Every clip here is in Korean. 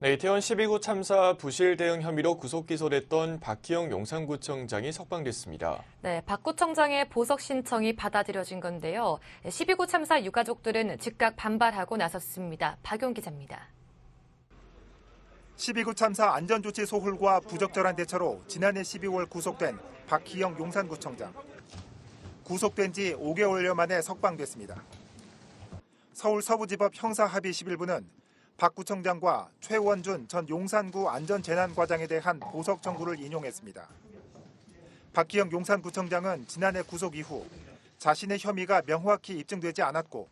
네, 이태원 12구 참사 부실 대응 혐의로 구속 기소됐던 박희영 용산구청장이 석방됐습니다. 네, 박 구청장의 보석 신청이 받아들여진 건데요. 12구 참사 유가족들은 즉각 반발하고 나섰습니다. 박용 기자입니다. 12구 참사 안전조치 소홀과 부적절한 대처로 지난해 12월 구속된 박희영 용산구청장. 구속된 지 5개월여 만에 석방됐습니다. 서울 서부지법 형사합의 11부는 박 구청장과 최원준 전 용산구 안전재난과장에 대한 보석 청구를 인용했습니다. 박희영 용산구청장은 지난해 구속 이후 자신의 혐의가 명확히 입증되지 않았고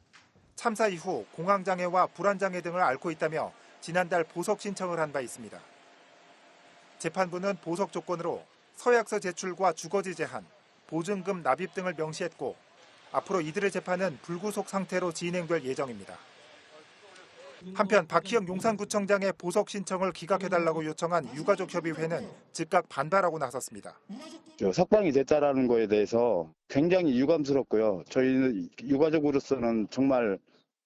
참사 이후 공황장애와 불안장애 등을 앓고 있다며 지난달 보석 신청을 한 바 있습니다. 재판부는 보석 조건으로 서약서 제출과 주거지 제한, 보증금 납입 등을 명시했고 앞으로 이들의 재판은 불구속 상태로 진행될 예정입니다. 한편 박희영 용산구청장의 보석 신청을 기각해달라고 요청한 유가족협의회는 즉각 반발하고 나섰습니다. 저 석방이 됐다라는 거에 대해서 굉장히 유감스럽고요. 저희는 유가족으로서는 정말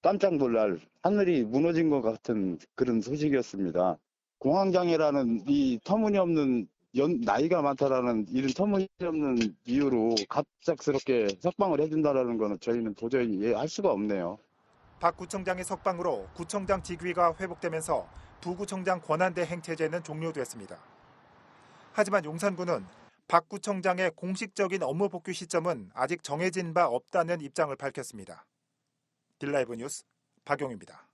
깜짝 놀랄 하늘이 무너진 것 같은 그런 소식이었습니다. 공황장애라는 이 터무니없는 연, 나이가 많다라는 이런 터무니없는 이유로 갑작스럽게 석방을 해준다라는 거는 저희는 도저히 이해할 수가 없네요. 박 구청장의 석방으로 구청장 직위가 회복되면서 부구청장 권한대행 체제는 종료됐습니다. 하지만 용산구는 박 구청장의 공식적인 업무 복귀 시점은 아직 정해진 바 없다는 입장을 밝혔습니다. 딜라이브 뉴스 박용입니다.